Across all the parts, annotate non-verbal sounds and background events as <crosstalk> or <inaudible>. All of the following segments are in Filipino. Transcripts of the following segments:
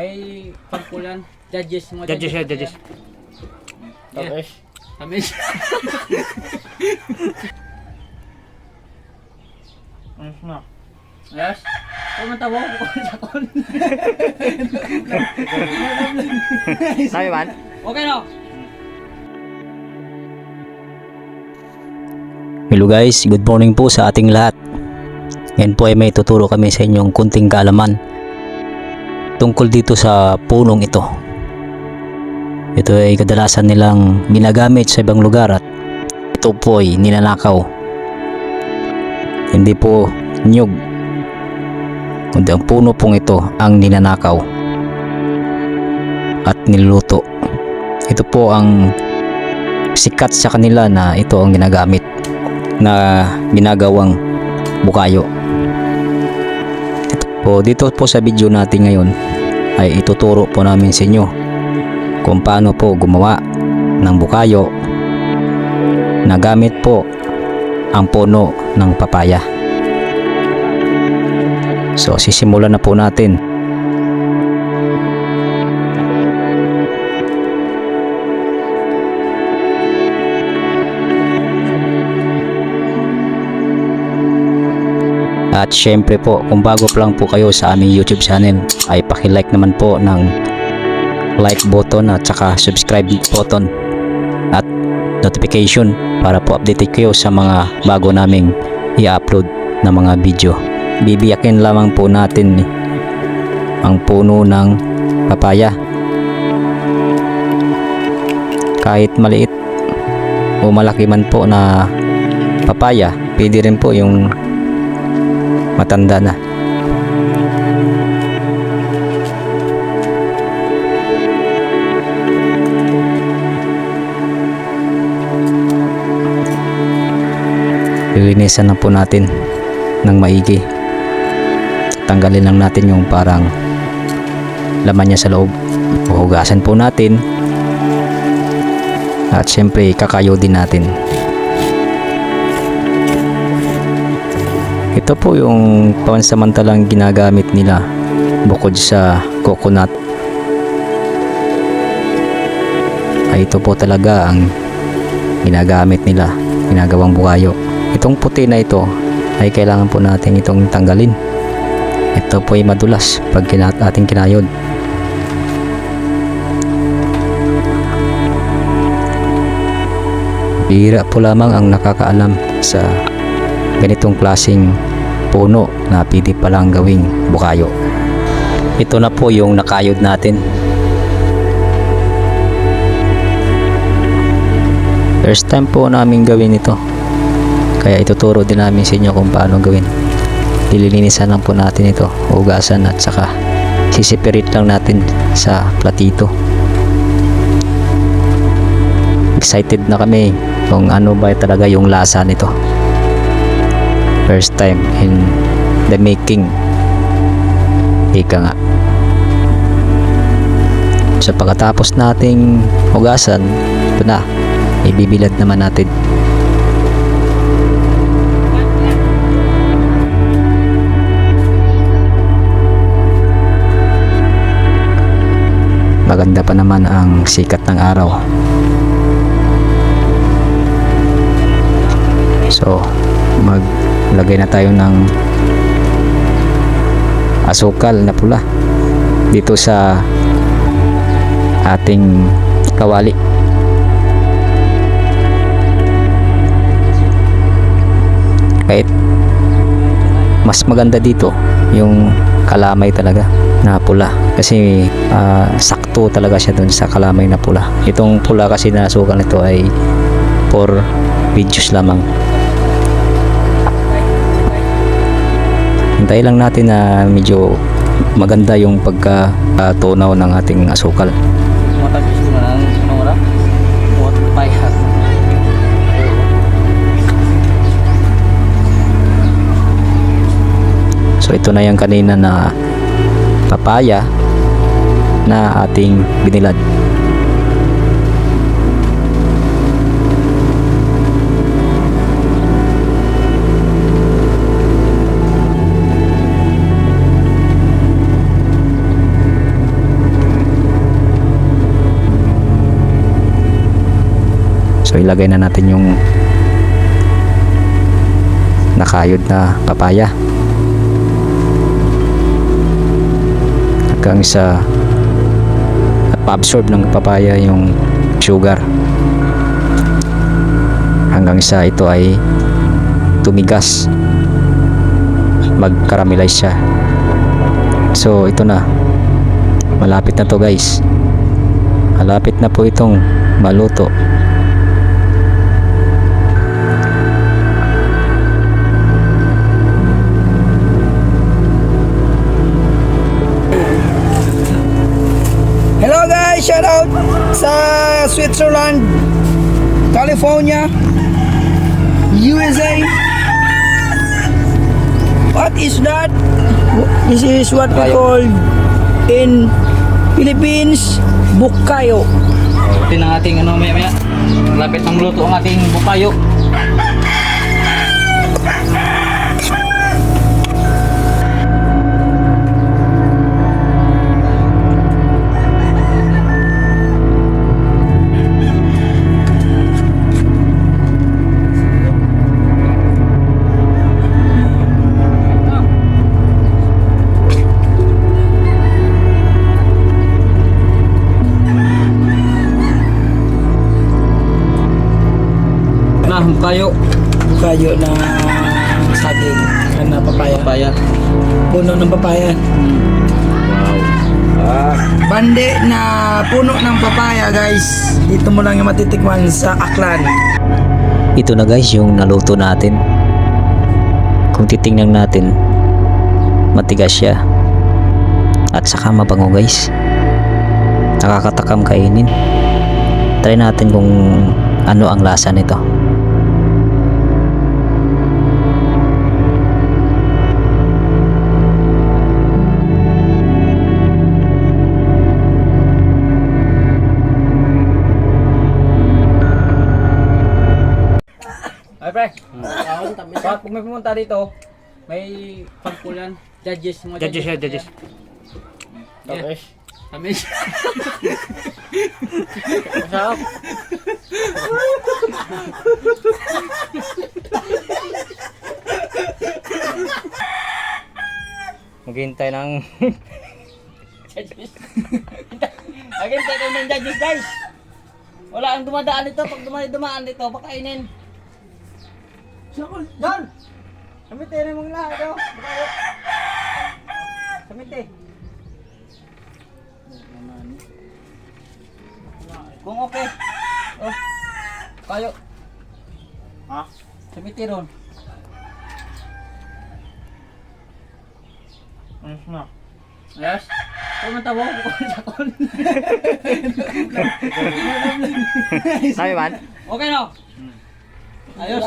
Ay, pagkulan. Judges mo. Judges siya, judges. Yeah. Kami. <laughs> Ano na? Yes. Kung matawa ko sa kon. Sabi man? Okay no? Hello guys, good morning po sa ating lahat. Ngayon po ay may tuturo kami sa inyong kunting kaalaman tungkol dito sa punong ito. Ito ay kadalasan nilang ginagamit sa ibang lugar at ito po ay ninanakaw. Hindi po nyug, kundi ang puno pong ito ang ninanakaw at niluluto. Ito po ang sikat sa kanila na ito ang ginagamit na ginagawang bukayo. Ito po, dito po sa video natin ngayon ay ituturo po namin sa inyo kung paano po gumawa ng bukayo na gamit po ang puno ng papaya. So sisimulan na po natin. At syempre po, kung bago pa lang po kayo sa aming YouTube channel, ay paki-like naman po ng like button at saka subscribe button at notification para po updated kayo sa mga bago naming i-upload na mga video. Bibiyakin lamang po natin ang puno ng papaya. Kahit maliit o malaki man po na papaya, pwede rin po yung matanda na. Lilinisan na po natin ng maigi. Tanggalin lang natin yung parang laman niya sa loob. Huhugasan po natin. At syempre kakayo din natin. Ito po yung pansamantalang ginagamit nila bukod sa coconut. Ay ito po talaga ang ginagamit nila, ginagawang bukayo. Itong puti na ito ay kailangan po natin itong tanggalin. Ito po ay madulas pag ating kinayod. Bihira po lamang ang nakakaalam sa ganitong klasing puno na pwede palang gawing bukayo. Ito na po yung nakayod natin. First time po namin gawin ito. Kaya ituturo din namin sa inyo kung paano gawin. Dililinisan lang po natin ito, hugasan at saka sisipirit lang natin sa platito. Excited na kami kung ano ba talaga yung lasa nito first time in the making. Ika nga. So pagkatapos nating hugasan ito na. Ibibilad naman natin. Maganda pa naman ang sikat ng araw. So maglagay na tayo ng asukal na pula dito sa ating kawali. Kahit mas maganda dito yung kalamay talaga na pula. Kasi ah, sakto talaga siya dun sa kalamay na pula. Itong pula kasi na asukal nito ay for videos lamang Hintayin lang natin na medyo maganda yung pagka-tunaw ng ating asukal. So ito na yung kanina na papaya na ating binilad. So ilagay na natin yung nakayod na papaya. Hanggang sa pa-absorb ng papaya yung sugar. Hanggang sa ito ay tumigas. Mag-caramelize siya. So ito na. Malapit na to guys. Malapit na po itong maluto. Shout out sa Switzerland, California, USA. What is that? This is what we call in Philippines, bukayo. Ito ng ating ano maya maya. Lapit ng luto ang ating bukayo. Na, bukayo. Bukayo na saging na papaya. Papaya. Puno ng papaya. Bande na puno ng papaya guys. Dito mo lang yung matitikman sa Aklan. Ito na guys yung naluto natin. Kung titingnan natin, matigas siya. At saka mabango guys. Nakakatakam kainin. Try natin kung ano ang lasa nito. Ay, pre. Bakit pag may pumunta dito, may pagkulan. Judges, mga Judges siya, judges. Tamis. Tamis. Masarap. Maghintay ng... Judges. Again, tayo ng judges, guys. Wala ang dumadaan dito. Pag dumadaan dito, pakainin. Don! Samite rin mong lahat, oh. Bakayo. Samite. Kung okay. Oh. Kayo. Ha? Samite ron. Ayos na. Ayos. Tabo ko sa kon. Sabi man? Okay no? Ayos.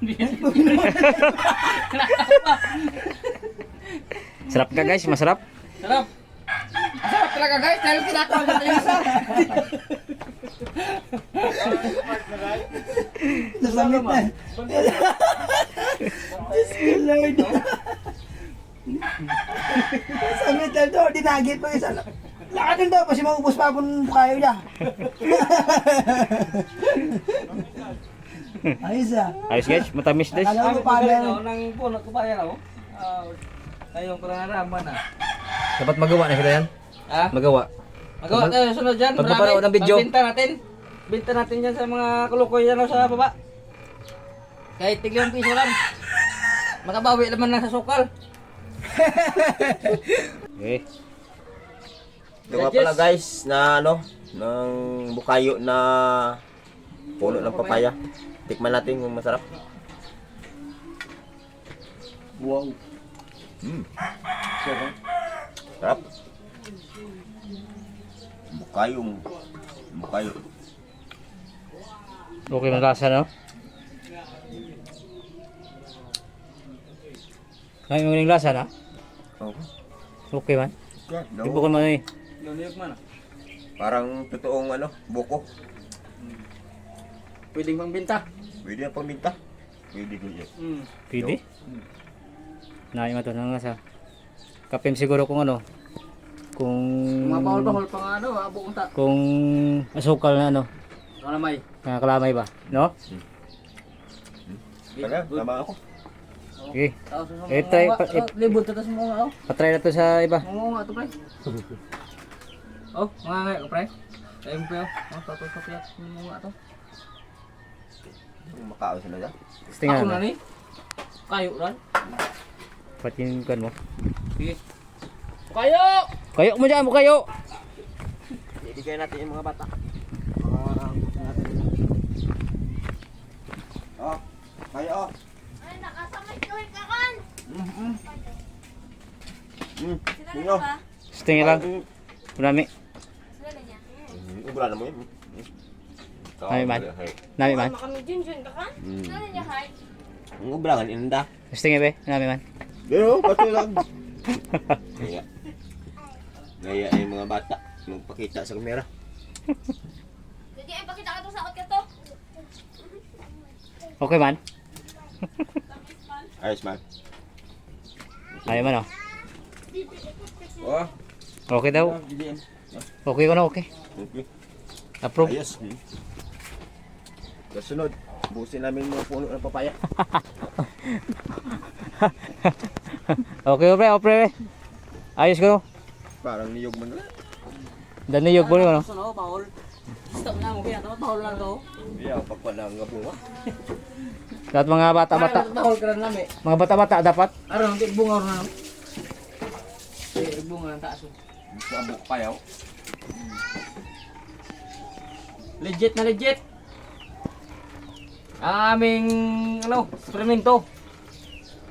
<laughs> Sarap ka guys, masarap. Sarap. Masarap talaga guys dahil kinakawa natin yung isa. Nasamit na. Diyos ko Lord. Nasamit na to. Dinagit pa isa. Lakatin daw kasi maubos pa akong kayo niya. <laughs> Ayos ah. Ayos guys, matamis guys. Ang ko pa na. nang puno ko pa yan oh. Ah, Ayong pangaraman ah. Dapat magawa na kita yan. Ha? Magawa. Magawa tayo sunod dyan. Pag marami. napanood ng video. Pagbenta natin. Binta natin dyan sa mga kulukoy yan sa baba. Kahit tigyong piso lang. Makabawi naman lang sa sukal. Okay. <laughs> <laughs> Ito nga pala guys na ano, ng bukayo na puno ng papaya. Tikman natin kung masarap. Wow. Sarap. Bukayo. Bukayo. Okay na lasa no? Kaya mo yung lasa na? Oh. Okay man. Di ko man eh. Luniyog man ah. Parang totoong ano, buko. Pwedeng pangbenta. Pwede na paminta. Pwede ko yan. Hmm. Pwede? Nain mo to ng lasa. Kapim siguro kung ano. Kung... Mga bawal-bawal pa nga ano, abo kong ta. Kung asukal na ano. Kalamay. Mga kalamay ba? No? Taga, tama ako. Okay. Sa Eh, try mga- pa- oh, libod tapos mo nga oh. Patry na to sa iba. Oo nga to pre. <laughs> Oh, mga nga ko pre. Tayo mo pre. Oh, tapos sa piyat mo nga to. Makao sila dyan. Tingnan Ako mo. na ni. Kayo ran. Patin kan mo. Sige. Kayo! Kayo mo dyan, kayo! Ibigay natin yung mga bata. Oh, kayo oh. Ay, nakasamay ko ka kan. Mm, Sila Ninyo. na ba? Tingnan lang. Marami. Ubra na mo yun. Ay, man. Nami man. Kami ka kan? Mm. Sila na niya hay. Ang ubra kan inda. Tingnan be. Nami man. Pero, patulang. Kaya. <laughs> Gaya ay mga bata. Magpakita sa kamera. Jadi ay pakita ka to sa ka to. Okay man. <laughs> Ayos man. Ayaw man oh. Oh, Okay daw. Okay ko na okay. Okay. Approve. Ayos. Hmm. Kasunod, busin namin mga puno ng papaya. <laughs> Okay pre, oh pre. Ayos ko. Parang niyog mo na. Daniyog mo no. Gusto na Paul. Stop na mo kaya tama Paul lang to. Yeah, pagpa na nga bunga. Lahat mga bata-bata. Mga bata-bata dapat. Aron, bunga ron na. Bunga ng taas. oh. Ang buka payaw. Legit na legit. Ang aming ano, eksperimento.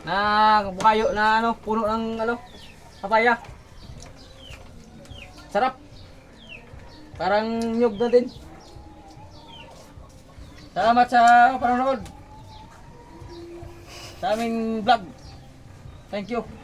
Na bukayo na ano, puno ng ano, papaya. Sarap. Parang nyug na din. Salamat sa panonood. Sa aming vlog. Thank you.